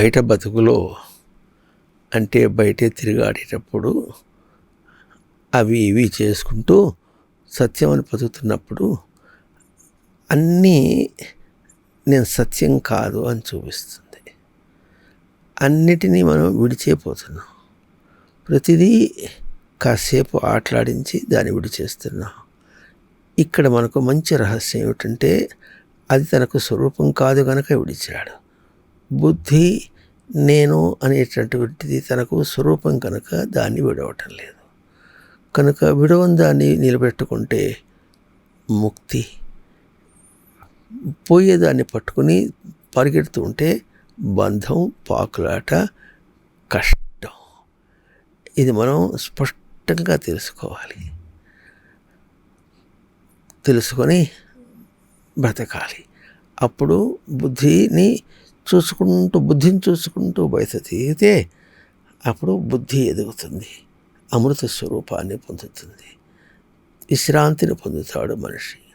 బయట బతుకులో అంటే బయటే తిరిగాడేటప్పుడు అవి ఇవి చేసుకుంటూ సత్యం అని బతుకుతున్నప్పుడు అన్నీ నేను సత్యం కాదు అని చూపిస్తుంది. అన్నిటినీ మనం విడిచేపోతున్నాం. ప్రతిదీ కాసేపు ఆటలాడించి దాన్ని విడిచేస్తున్నాం. ఇక్కడ మనకు మంచి రహస్యం ఏమిటంటే అది తనకు స్వరూపం కాదు కనుక విడిచాడు. బుద్ధి నేను అనేటటువంటిది తనకు స్వరూపం కనుక దాన్ని విడవటం లేదు. కనుక విడవని దాన్ని నిలబెట్టుకుంటే ముక్తి. పోయేదాన్ని పట్టుకుని పరిగెడుతూ ఉంటే బంధం పాకులాట కష్టం. ఇది మనం స్పష్టంగా తెలుసుకోవాలి. తెలుసుకొని బ్రతకాలి. అప్పుడు బుద్ధిని చూసుకుంటూ బుద్ధిని చూసుకుంటూ బయట తీగితే అప్పుడు బుద్ధి ఎదుగుతుంది. అమృత స్వరూపాన్ని పొందుతుంది. విశ్రాంతిని పొందుతాడు మనిషి.